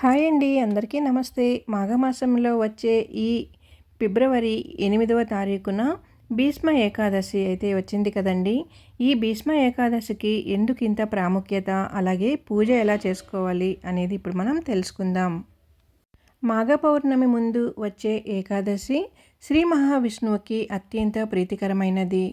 Hi అండి అందరికీ నమస్తే. మాఘమాసంలో వచ్చే ఈ ఫిబ్రవరి ఎనిమిదవ తారీఖున భీష్మ ఏకాదశి అయితే వచ్చింది కదండి. ఈ భీష్మ ఏకాదశికి ఎందుకు ఇంత ప్రాముఖ్యత అలాగే పూజ ఎలా చేసుకోవాలి అనేది ఇప్పుడు మనం తెలుసుకుందాం. మాఘ పౌర్ణమి ముందు వచ్చే ఏకాదశి శ్రీ మహావిష్ణువుకి అత్యంత ప్రీతికరమైనది.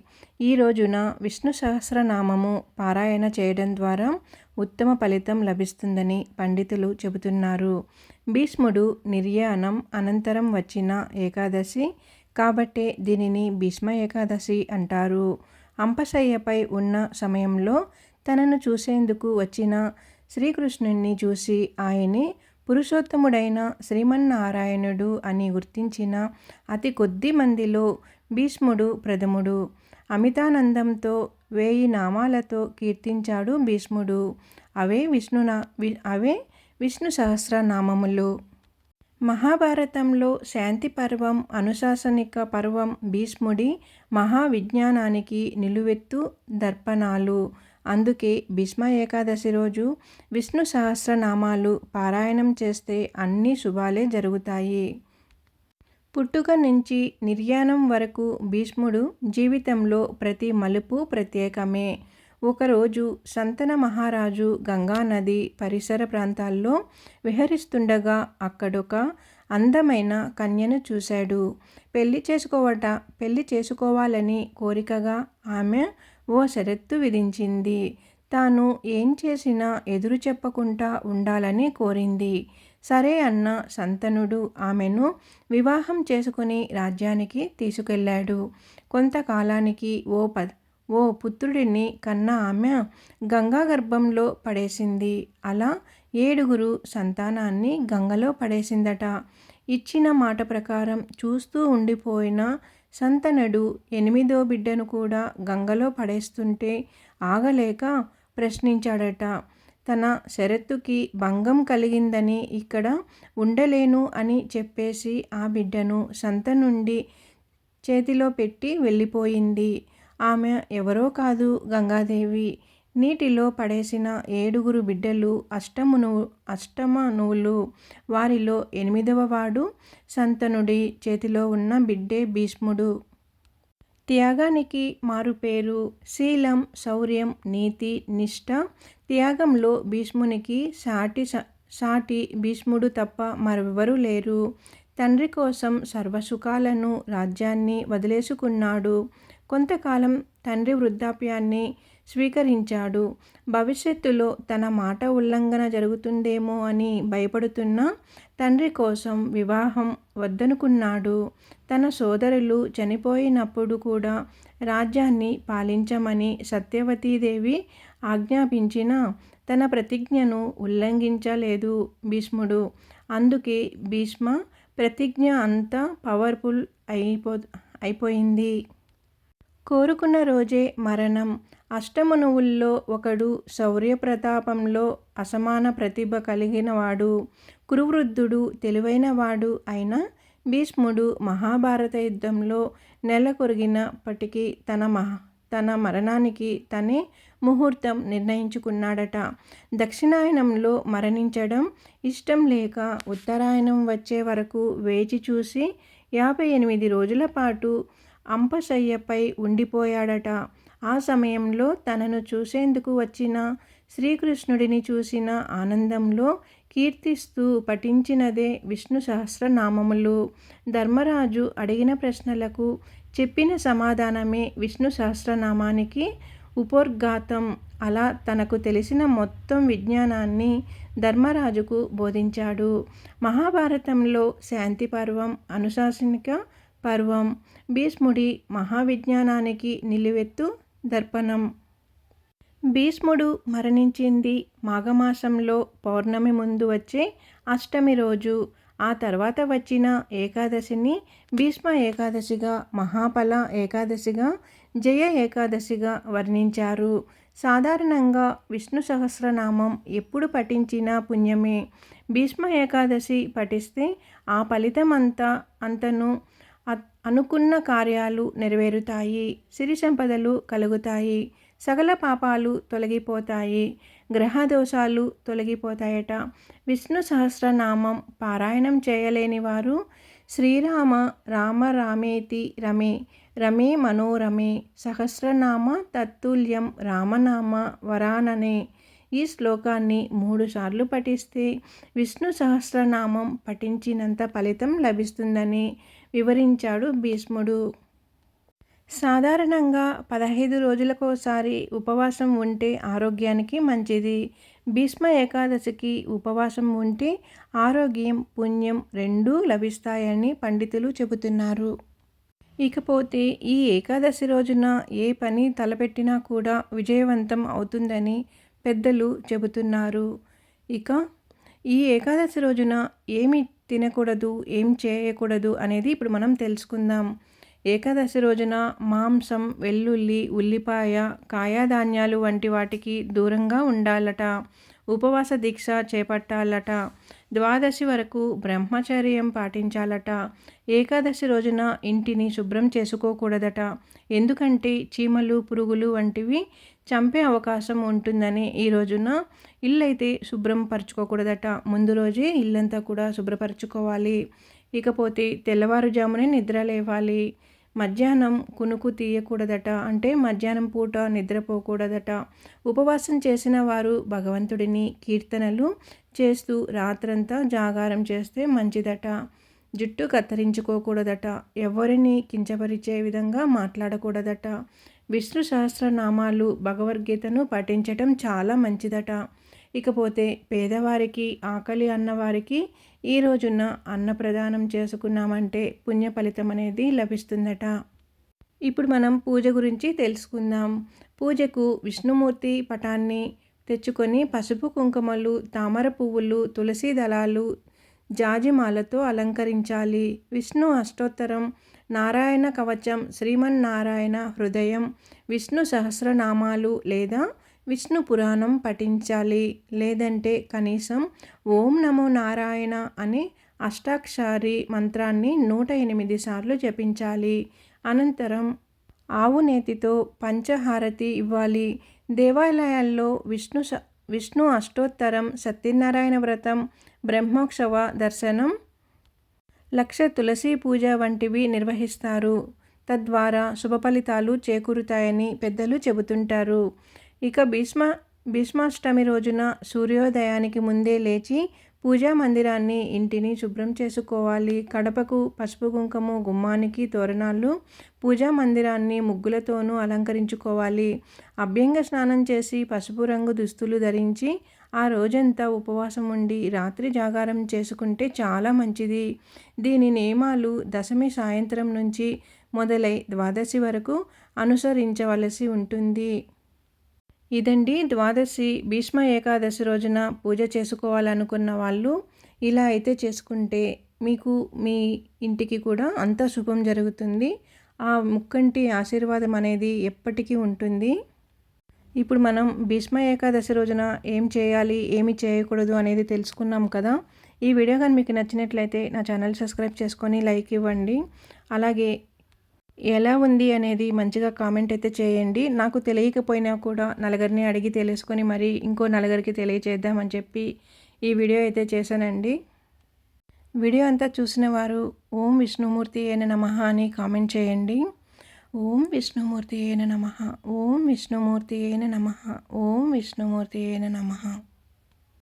ఈ రోజున విష్ణు సహస్రనామము పారాయణ చేయడం ద్వారా ఉత్తమ ఫలితం లభిస్తుందని పండితులు చెబుతున్నారు. భీష్ముడు నిర్యాణం అనంతరం వచ్చిన ఏకాదశి కాబట్టే దీనిని భీష్మ ఏకాదశి అంటారు. అంపశయ్యపై ఉన్న సమయంలో తనను చూసేందుకు వచ్చిన శ్రీకృష్ణుణ్ణి చూసి ఆయనే పురుషోత్తముడైన శ్రీమన్నారాయణుడు అని గుర్తించిన అతి కొద్ది మందిలో భీష్ముడు ప్రథముడు. అమితానందంతో వేయి నామాలతో కీర్తించాడు భీష్ముడు. అవే విష్ణున అవే విష్ణు సహస్రనామములు. మహాభారతంలో శాంతి పర్వం అనుశాసనిక పర్వం భీష్ముడి మహావిజ్ఞానానికి నిలువెత్తు దర్పణాలు. అందుకే భీష్మ ఏకాదశి రోజు విష్ణు సహస్రనామాలు పారాయణం చేస్తే అన్ని శుభాలే జరుగుతాయి. పుట్టుక నుంచి నిర్యాణం వరకు భీష్ముడు జీవితంలో ప్రతి మలుపు ప్రత్యేకమే. ఒకరోజు సంతన మహారాజు గంగానది పరిసర ప్రాంతాల్లో విహరిస్తుండగా అక్కడొక అందమైన కన్యను చూశాడు. పెళ్ళి చేసుకోవట పెళ్ళి చేసుకోవాలని కోరికగా ఆమె ఓ షరత్తు విధించింది. తాను ఏం చేసినా ఎదురు చెప్పకుండా ఉండాలని కోరింది. సరే అన్న సంతనుడు ఆమెను వివాహం చేసుకుని రాజ్యానికి తీసుకెళ్ళాడు కొంతకాలానికి ఓ ప ఓ పుత్రుడిని కన్న ఆమె గంగా గర్భంలో పడేసింది. అలా ఏడుగురు సంతానాన్ని గంగలో పడేసిందట. ఇచ్చిన మాట ప్రకారం చూస్తూ ఉండిపోయిన సంతనుడు ఎనిమిదో బిడ్డను కూడా గంగలో పడేస్తుంటే ఆగలేక ప్రశ్నించాడట. తన షరతుకి భంగం కలిగిందని ఇక్కడ ఉండలేను అని చెప్పేసి ఆ బిడ్డను సంత నుండి చేతిలో పెట్టి వెళ్ళిపోయింది. ఆమె ఎవరో కాదు గంగాదేవి. నీటిలో పడేసిన ఏడుగురు బిడ్డలు అష్టమును అష్టమనువులు వారిలో ఎనిమిదవ వాడు సంతనుడి చేతిలో ఉన్న బిడ్డే భీష్ముడు. త్యాగానికి మారుపేరు శీలం శౌర్యం నీతి నిష్ఠ త్యాగంలో భీష్మునికి సాటి సాటి భీష్ముడు తప్ప మరెవరూ లేరు. తండ్రి కోసం సర్వసుఖాలను రాజ్యాన్ని వదిలేసుకున్నాడు. కొంతకాలం తండ్రి వృద్ధాప్యాన్ని స్వీకరించాడు. భవిష్యత్తులో తన మాట ఉల్లంఘన జరుగుతుందేమో అని భయపడుతున్న తండ్రి కోసం వివాహం వద్దనుకున్నాడు. తన సోదరులు చనిపోయినప్పుడు కూడా రాజ్యాన్ని పాలించమని సత్యవతీదేవి ఆజ్ఞాపించిన తన ప్రతిజ్ఞను ఉల్లంఘించలేదు భీష్ముడు. అందుకే భీష్మ ప్రతిజ్ఞ అంతా పవర్ఫుల్ అయిపో అయిపోయింది. కోరుకున్న రోజే మరణం. అష్టమనువుల్లో ఒకడు శౌర్య ప్రతాపంలో అసమాన ప్రతిభ కలిగినవాడు. కురువృద్ధుడు తెలివైనవాడు అయిన భీష్ముడు మహాభారత యుద్ధంలో నెలకొరిగినప్పటికీ తన మహా తన మరణానికి తనే ముహూర్తం నిర్ణయించుకున్నాడట. దక్షిణాయనంలో మరణించడం ఇష్టం లేక ఉత్తరాయణం వచ్చే వరకు వేచి చూసి యాభై ఎనిమిది రోజుల పాటు అంపశయ్యపై ఉండిపోయాడట. ఆ సమయంలో తనను చూసేందుకు వచ్చిన శ్రీకృష్ణుడిని చూసిన ఆనందంలో కీర్తిస్తూ పఠించినదే విష్ణు సహస్రనామములు. ధర్మరాజు అడిగిన ప్రశ్నలకు చెప్పిన సమాధానమే విష్ణు సహస్రనామానికి ఉపోర్ఘాతం అలా తనకు తెలిసిన మొత్తం విజ్ఞానాన్ని ధర్మరాజుకు బోధించాడు. మహాభారతంలో శాంతి పర్వం అనుశాసనిక పర్వం. భీష్ముడి మహావిజ్ఞానానికి నిలువెత్తు దర్పణం. భీష్ముడు మరణించింది మాఘమాసంలో పౌర్ణమి ముందు వచ్చే అష్టమి రోజు. ఆ తర్వాత వచ్చిన ఏకాదశిని భీష్మ ఏకాదశిగా మహాఫల ఏకాదశిగా జయ ఏకాదశిగా వర్ణించారు. సాధారణంగా విష్ణు సహస్రనామం ఎప్పుడు పఠించినా పుణ్యమే. భీష్మ ఏకాదశి పఠిస్తే ఆ ఫలితం అంతా అంతను అనుకున్న కార్యాలు నెరవేరుతాయి సిరి సంపదలు కలుగుతాయి సకల పాపాలు తొలగిపోతాయి గ్రహ దోషాలు తొలగిపోతాయట. విష్ణు సహస్రనామం పారాయణం చేయలేని వారు శ్రీరామ రామ రామేతి రమే రమే మనోరమే సహస్రనామ తత్తుల్యం రామనామ వరాననే ఈ శ్లోకాన్ని మూడుసార్లు పఠిస్తే విష్ణు సహస్రనామం పఠించినంత ఫలితం లభిస్తుందని వివరించాడు భీష్ముడు. సాధారణంగా పదహైదు రోజులకోసారి ఉపవాసం ఉంటే ఆరోగ్యానికి మంచిది. భీష్మ ఏకాదశికి ఉపవాసం ఉంటే ఆరోగ్యం పుణ్యం రెండూ లభిస్తాయని పండితులు చెబుతున్నారు. ఇకపోతే ఈ ఏకాదశి రోజున ఏ పని తలపెట్టినా కూడా విజయవంతం అవుతుందని పెద్దలు చెబుతున్నారు. ఇక ఈ ఏకాదశి రోజున ఏమి తినకూడదు ఏం చేయకూడదు అనేది ఇప్పుడు మనం తెలుసుకుందాం. ఏకాదశి రోజున మాంసం వెల్లుల్లి ఉల్లిపాయ కాయాధాన్యాలు వంటి వాటికి దూరంగా ఉండాలట. ఉపవాస దీక్ష చేపట్టాలట. ద్వాదశి వరకు బ్రహ్మచర్యం పాటించాలట. ఏకాదశి రోజున ఇంటిని శుభ్రం చేసుకోకూడదట. ఎందుకంటే చీమలు పురుగులు వంటివి చంపే అవకాశం ఉంటుందని ఈ రోజున ఇల్లైతే శుభ్రం పరచుకోకూడదట. ముందు రోజే ఇల్లంతా కూడా శుభ్రపరచుకోవాలి. ఇకపోతే తెల్లవారుజామునే నిద్ర లేవాలి. మధ్యాహ్నం కునుకు తీయకూడదట అంటే మధ్యాహ్నం పూట నిద్రపోకూడదట. ఉపవాసం చేసిన వారు భగవంతుడిని కీర్తనలు చేస్తూ రాత్రంతా జాగారం చేస్తే మంచిదట. జుట్టు కత్తిరించుకోకూడదట. ఎవరిని కించపరిచే విధంగా మాట్లాడకూడదట. విష్ణు సహస్రనామాలు భగవద్గీతను పఠించటం చాలా మంచిదట. ఇకపోతే పేదవారికి ఆకలి అన్నవారికి ఈ రోజున అన్నప్రదానం చేసుకున్నామంటే పుణ్య ఫలితం అనేది లభిస్తుందట. ఇప్పుడు మనం పూజ గురించి తెలుసుకుందాం. పూజకు విష్ణుమూర్తి పటాన్ని తెచ్చుకొని పసుపు కుంకుమలు తామర పువ్వులు తులసి దళాలు జాజిమాలతో అలంకరించాలి. విష్ణు అష్టోత్తరం నారాయణ కవచం శ్రీమన్నారాయణ హృదయం విష్ణు సహస్రనామాలు లేదా విష్ణు పురాణం పఠించాలి. లేదంటే కనీసం ఓం నమో నారాయణ అనే అష్టాక్షారి మంత్రాన్ని నూట ఎనిమిది సార్లు జపించాలి. అనంతరం ఆవు నేతితో పంచహారతి ఇవ్వాలి. దేవాలయాల్లో విష్ణు విష్ణు అష్టోత్తరం సత్యనారాయణ వ్రతం బ్రహ్మోత్సవ దర్శనం లక్ష తులసి పూజ వంటివి నిర్వహిస్తారు. తద్వారా శుభ ఫలితాలు చేకూరుతాయని పెద్దలు చెబుతుంటారు. ఇక భీష్మ భీష్మాష్టమి రోజున సూర్యోదయానికి ముందే లేచి పూజా మందిరాన్ని ఇంటిని శుభ్రం చేసుకోవాలి. కడపకు పసుపు కుంకుమ గుమ్మానికి తోరణాలు పూజా మందిరాన్ని ముగ్గులతోనూ అలంకరించుకోవాలి. అభ్యంగ స్నానం చేసి పసుపు రంగు దుస్తులు ధరించి ఆ రోజంతా ఉపవాసం ఉండి రాత్రి జాగారం చేసుకుంటే చాలా మంచిది. దీని నియమాలు దశమి సాయంత్రం నుంచి మొదలై ద్వాదశి వరకు అనుసరించవలసి ఉంటుంది. ఇదండి ద్వాదశి భీష్మ ఏకాదశి రోజున పూజ చేసుకోవాలనుకున్న వాళ్ళు ఇలా అయితే చేసుకుంటే మీకు మీ ఇంటికి కూడా అంత శుభం జరుగుతుంది. ఆ ముక్కంటి ఆశీర్వాదం అనేది ఎప్పటికీ ఉంటుంది. ఇప్పుడు మనం భీష్మ ఏకాదశి రోజున ఏం చేయాలి ఏమి చేయకూడదు అనేది తెలుసుకున్నాం కదా. ఈ వీడియో కానీ మీకు నచ్చినట్లయితే నా ఛానల్ సబ్స్క్రైబ్ చేసుకొని లైక్ ఇవ్వండి. అలాగే ఎలా ఉంది అనేది మంచిగా కామెంట్ అయితే చేయండి. నాకు తెలియకపోయినా కూడా నలుగురిని అడిగి తెలుసుకొని మరి ఇంకో నలుగురికి తెలియచేద్దామని చెప్పి ఈ వీడియో అయితే చేశానండి. వీడియో అంతా చూసిన వారు ఓం విష్ణుమూర్తి అయిన నమ అని కామెంట్ చేయండి. ఓం విష్ణుమూర్తి అయిన నమ ఓం విష్ణుమూర్తి అయిన నమ ఓం విష్ణుమూర్తి అయిన నమ.